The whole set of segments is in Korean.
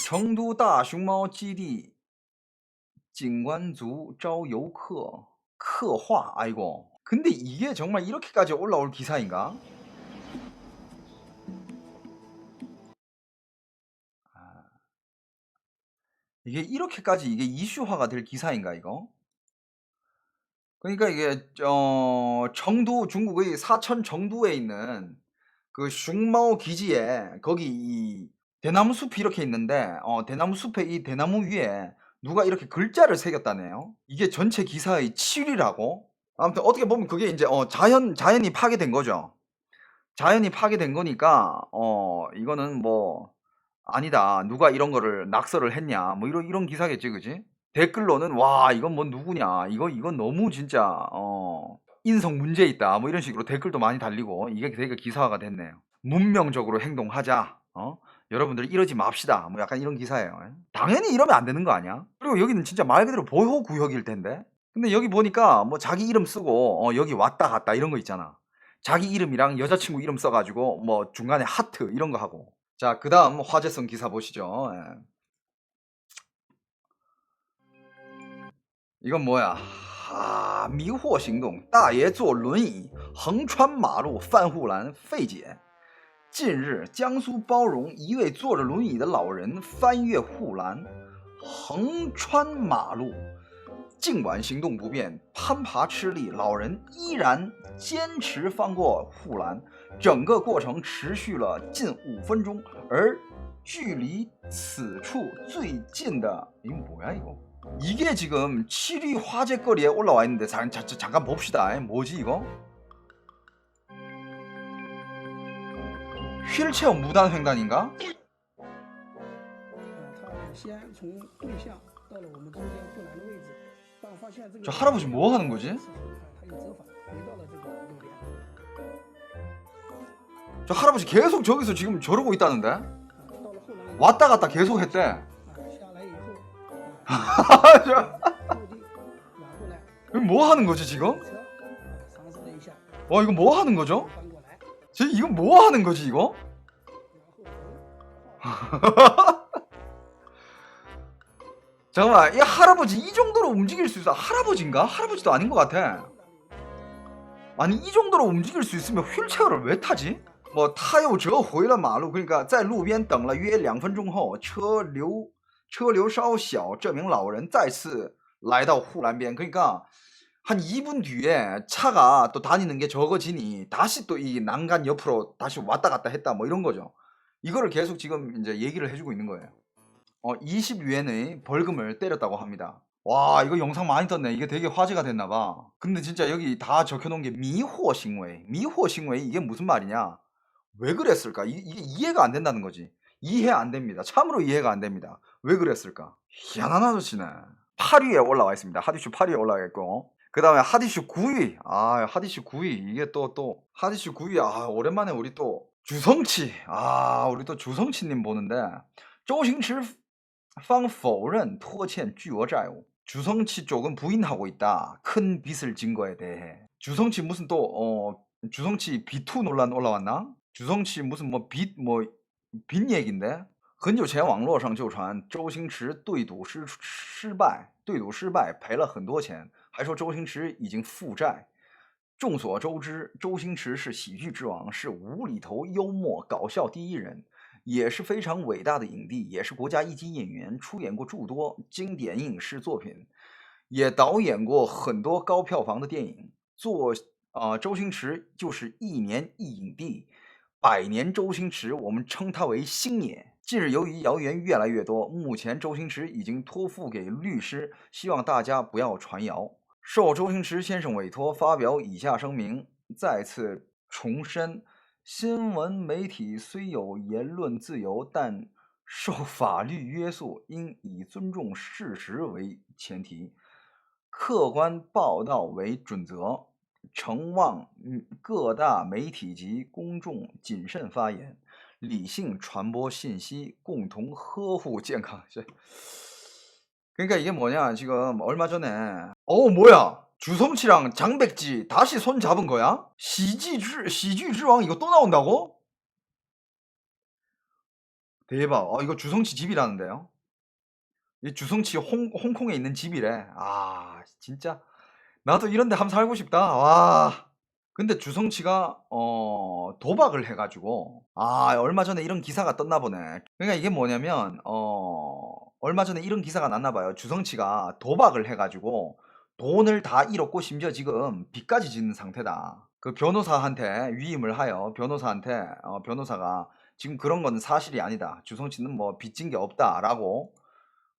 成都大熊猫基地景观组招游客刻画아이고 근데 이게 정말 이렇게까지 올라올 기사인가? 아, 이게 이렇게까지 이게 이슈화가 될 기사인가 이거? 그러니까 이게 어 청도 중국의 사천 정도에 있는 그 슝마오 기지에 거기 이 대나무 숲이 이렇게 있는데 어 대나무 숲에 이 대나무 위에 누가 이렇게 글자를 새겼다네요. 이게 전체 기사의 7위라고? 아무튼 어떻게 보면 그게 이제 어 자연 자연이 파괴된 거죠. 자연이 파괴된 거니까 어 이거는 뭐 아니다. 누가 이런 거를 낙서를 했냐. 뭐 이런 이런 기사겠지, 그지? 댓글로는 와, 이건 뭐 누구냐. 이거 이건 너무 진짜 어 인성 문제 있다. 뭐 이런 식으로 댓글도 많이 달리고 이게 되게 기사화가 됐네요. 문명적으로 행동하자. 어? 여러분들 이러지 맙시다. 뭐 약간 이런 기사예요. 당연히 이러면 안 되는 거 아니야? 그리고 여기는 진짜 말 그대로 보호 구역일 텐데. 근데 여기 보니까 뭐 자기 이름 쓰고 어 여기 왔다 갔다 이런 거 있잖아. 자기 이름이랑 여자친구 이름 써가지고 뭐 중간에 하트 이런 거 하고. 자, 그 다음 화제성 기사 보시죠. 예. 이건 뭐야? 아, 迷惑行动，大爷坐轮椅横穿马路翻护栏费解。 近日，江苏包容一位坐着轮椅的老人翻越护栏，横穿马路。尽管行动不便，攀爬吃力，老人依然坚持翻过护栏。整个过程持续了近五分钟，而距离此处最近的이거뭐야이거 이게 지금 7위 화제거리에 올라와 있는데 잠, 잠, 잠깐 봅시다. 뭐지 이거? 휠체어 무단 횡단인가? 저 할아버지 뭐 하는 거지? 저 할아버지 계속 저기서 지금 저러고 있다는데? 왔다 갔다 계속 했대. 뭐 하는 거지 지금? 어 이거 뭐 하는 거죠? 翻过来， 쟤 이거 뭐 하는 거지 이거? 然后从 잠깐만 이 할아버지 이 정도로 움직일 수 있어 할아버지인가? 할아버지도 아닌 것 같아 아니 이 정도로 움직일 수 있으면 휠체어를 왜 타지? 뭐 타요 저回了马路 그러니까 在路边等了约两分钟后车流车流稍小这名老人再次来到护栏边 그러니까 한 2분 뒤에 차가 또 다니는 게 적어지니 다시 또 이 난간 옆으로 다시 왔다 갔다 했다 뭐 이런 거죠 이거를 계속 지금 이제 얘기를 해주고 있는 거예요 어, 20위엔의 벌금을 때렸다고 합니다. 와, 이거 영상 많이 떴네. 이게 되게 화제가 됐나 봐. 근데 진짜 여기 다 적혀놓은 게 미호 싱웨이. 미호 싱웨이 이게 무슨 말이냐? 왜 그랬을까? 이, 이게 이해가 안 된다는 거지. 이해 안 됩니다. 참으로 이해가 안 됩니다. 왜 그랬을까? 희한한 아저씨네. 8위에 올라와 있습니다. 하디슈 8위에 올라와 있고. 그 다음에 하디슈 9위. 아, 하디슈 9위. 이게 또, 또, 하디슈 9위. 아, 오랜만에 우리 또, 주성치. 아, 우리 또 주성치님 보는데. 周星驰方否认拖欠巨额债务. 주성치 쪽은 부인하고 있다. 큰 빚을 진 거에 대해. 주성치 무슨 또, 어, 주성치 비투 논란 올라왔나? 주성치 무슨 뭐 빚, 뭐, 빚 얘긴데? 很久前，网络上就传周星驰对赌失失败，对赌失败赔了很多钱， 还说周星驰已经负债。众所周知，周星驰是喜剧之王，是无厘头、幽默、搞笑第一人。也是非常伟大的影帝，也是国家一级演员，出演过诸多经典影视作品，也导演过很多高票房的电影。做啊、周星驰就是一年一影帝，百年周星驰，我们称他为星爷。近日，由于谣言越来越多，目前周星驰已经托付给律师，希望大家不要传谣。受周星驰先生委托，发表以下声明，再次重申。新闻媒体虽有言论自由，但受法律约束，应以尊重事实为前提，客观报道为准则。诚望各大媒体及公众谨慎发言，理性传播信息，共同呵护健康。这 그러니까 이게 뭐냐 지금 얼마 전에 어 뭐야 주성치랑 장백지 다시 손 잡은 거야? 시지 주 시주지왕 이거 또 나온다고? 대박. 어, 이거 주성치 집이라는데요. 이 주성치 홍, 홍콩에 있는 집이래. 아, 진짜. 나도 이런 데 한번 살고 싶다. 와. 근데 주성치가, 어, 도박을 해가지고, 아, 얼마 전에 이런 기사가 떴나 보네. 그러니까 이게 뭐냐면, 어, 얼마 전에 이런 기사가 났나 봐요. 주성치가 도박을 해가지고, 돈을 다 잃었고, 심지어 지금 빚까지 짓는 상태다. 그 변호사한테 위임을 하여, 변호사한테, 어, 변호사가 지금 그런 건 사실이 아니다. 주성치는 뭐 빚진 게 없다라고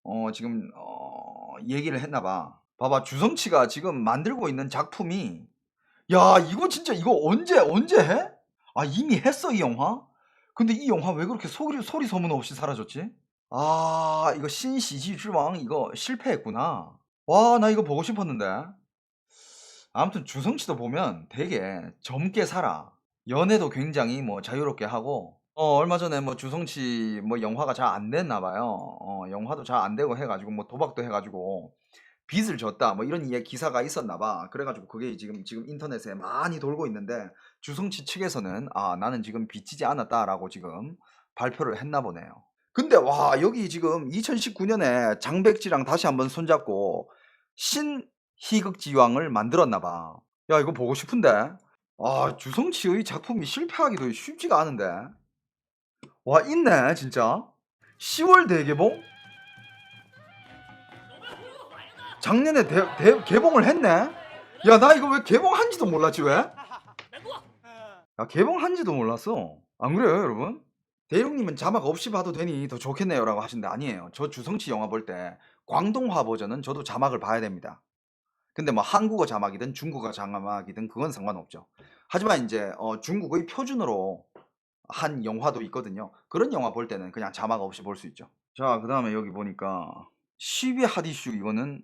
어 지금 어 얘기를 했나 봐. 봐봐 주성치가 지금 만들고 있는 작품이 야 이거 진짜 이거 언제 언제 해? 아 이미 했어 이 영화? 근데 이 영화 왜 그렇게 소리 소리 소문 없이 사라졌지? 아 이거 신시지之王 이거 실패했구나. 와 나 이거 보고 싶었는데. 아무튼 주성치도 보면 되게 젊게 살아. 연애도 굉장히 뭐 자유롭게 하고 어 얼마 전에 뭐 주성치 뭐 영화가 잘 안 됐나 봐요. 어 영화도 잘 안 되고 해 가지고 뭐 도박도 해 가지고 빚을 졌다 뭐 이런 이야 기사가 있었나 봐. 그래 가지고 그게 지금 지금 인터넷에 많이 돌고 있는데 주성치 측에서는 "아 나는 지금 빚지지 않았다."라고 지금 발표를 했나 보네요. 근데 와 여기 지금 2019 년에 장백지랑 다시 한번 손잡고 신희극지왕을 만들었나 봐. 야 이거 보고 싶은데. 아 주성치의 작품이 실패하기도 쉽지가 않은데. 와 있네 진짜. 10월 대개봉? 작년에 대, 대- 개봉을 했네. 야 나 이거 왜 개봉한지도 몰랐지 왜? 야 개봉한지도 몰랐어. 안 그래요 여러분? 대륙님은 자막 없이 봐도 되니 더 좋겠네요 라고 하시는데 아니에요. 저 주성치 영화 볼 때 광동화 버전은 저도 자막을 봐야 됩니다. 근데 뭐 한국어 자막이든 중국어 자막이든 그건 상관없죠. 하지만 이제 어, 중국의 표준으로 한 영화도 있거든요. 그런 영화 볼 때는 그냥 자막 없이 볼 수 있죠. 자, 그 다음에 여기 보니까 시비 하디슈 이거는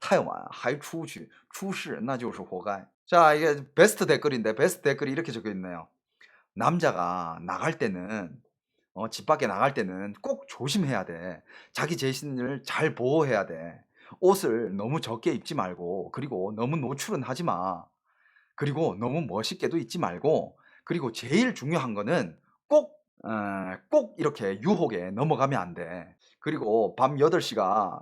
太晚还出去出事那就是活该。 자, 이게 베스트 댓글인데 베스트 댓글이 이렇게 적혀 있네요. 남자가 나갈 때는 어, 집 밖에 나갈 때는 꼭 조심해야 돼. 자기 자신을 잘 보호해야 돼. 옷을 너무 적게 입지 말고, 그리고 너무 노출은 하지 마. 그리고 너무 멋있게도 입지 말고, 그리고 제일 중요한 거는 꼭, 어, 꼭 이렇게 유혹에 넘어가면 안 돼. 그리고 밤 8시가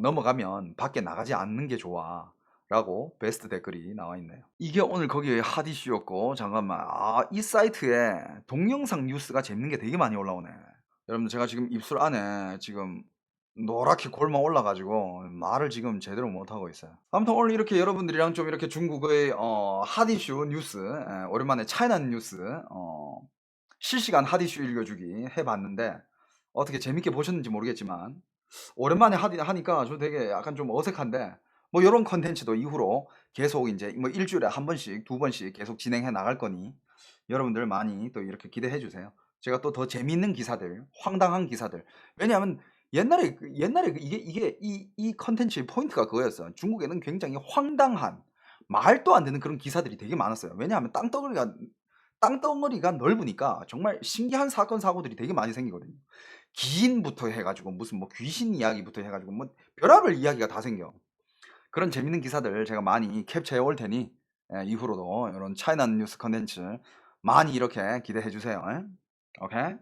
넘어가면 밖에 나가지 않는 게 좋아. 라고 베스트 댓글이 나와 있네요. 이게 오늘 거기에 핫 이슈였고 잠깐만 아 이 사이트에 동영상 뉴스가 재밌는 게 되게 많이 올라오네. 여러분들 제가 지금 입술 안에 지금 노랗게 골마 올라가지고 말을 지금 제대로 못 하고 있어요. 아무튼 오늘 이렇게 여러분들이랑 좀 이렇게 중국의 어, 핫 이슈 뉴스 에, 오랜만에 차이나 뉴스 어, 실시간 핫 이슈 읽어주기 해봤는데 어떻게 재밌게 보셨는지 모르겠지만 오랜만에 하니까 저 되게 약간 좀 어색한데 뭐 이런 컨텐츠도 이후로 계속 이제 뭐 일주일에 한 번씩 두 번씩 계속 진행해 나갈 거니 여러분들 많이 또 이렇게 기대해 주세요. 제가 또 더 재미있는 기사들, 황당한 기사들. 왜냐하면 옛날에 그- 옛날에 그 이게 이게 이 이 컨텐츠의 포인트가 그거였어요. 중국에는 굉장히 황당한 말도 안 되는 그런 기사들이 되게 많았어요. 왜냐하면 땅덩어리가 땅덩어리가 넓으니까 정말 신기한 사건 사고들이 되게 많이 생기거든요. 기인부터 해가지고 무슨 뭐 귀신 이야기부터 해가지고 뭐 별의별 이야기가 다 생겨. 그런 재밌는 기사들 제가 많이 캡처해 올 테니 예, 이후로도 이런 차이나 뉴스 컨텐츠 많이 이렇게 기대해 주세요. 예? 오케이?